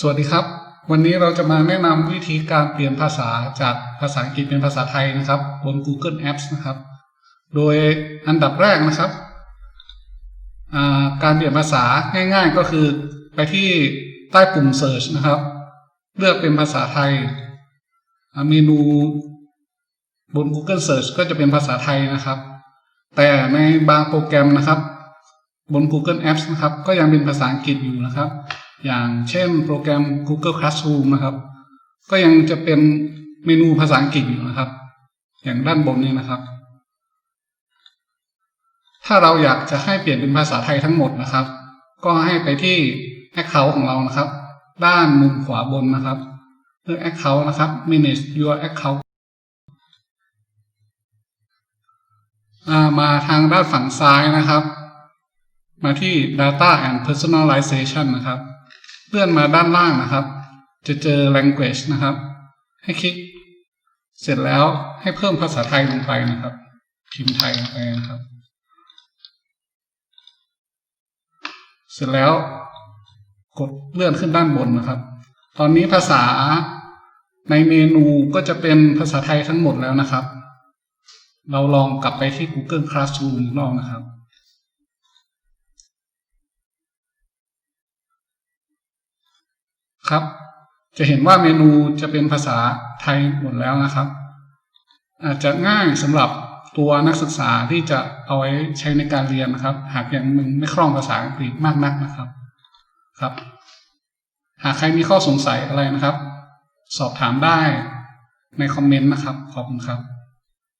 สวัสดีครับ วันนี้เราจะมาแนะนำวิธีการเปลี่ยนภาษาจากภาษาอังกฤษเป็นภาษาไทยนะครับบน Google Apps นะครับ โดยอันดับแรกนะครับ การเปลี่ยนภาษาง่าย ๆก็คือไปที่ใต้ปุ่ม Search นะครับ เลือกเป็นภาษาไทย เมนูบน Google Search ก็จะเป็นภาษาไทยนะครับ แต่ในบางโปรแกรมนะครับ บน Google Apps นะครับ ก็ยังเป็นภาษาอังกฤษอยู่นะครับ อย่างเช่นโปรแกรม Google Classroom นะครับ ก็ยังจะเป็นเมนูภาษาอังกฤษอยู่นะครับ อย่างด้านบนนี้นะครับ ถ้าเราอยากจะให้เปลี่ยนเป็นภาษาไทยทั้งหมดนะครับ ก็ให้ไปที่ Account ของเรานะครับ ด้านมุมขวาบนนะครับเลือก Account นะครับ Manage your account มาทางด้านฝั่งซ้ายนะครับ มาที่ Data and Personalization นะครับ เลื่อนมาด้านล่างนะครับ จะเจอ language นะครับ ให้คลิก เสร็จแล้วให้เพิ่มภาษาไทยลงไปนะครับ พิมพ์ไทยลงไปนะครับ เสร็จแล้วกดเลื่อนขึ้นด้านบนนะครับ ตอนนี้ภาษาในเมนูก็จะเป็นภาษาไทยทั้งหมดแล้วนะครับ เราลองกลับไปที่ Google Classroom อีกรอบนะครับ ครับ จะเห็นว่าเมนูจะเป็นภาษาไทยหมดแล้วนะครับ อาจจะง่ายสำหรับตัวนักศึกษาที่จะเอาไว้ใช้ในการเรียนนะครับ หากยังมึงไม่คล่องภาษาอังกฤษมากนักนะครับครับ หากใครมีข้อสงสัยอะไรนะครับ สอบถามได้ในคอมเมนต์นะครับ ขอบคุณครับ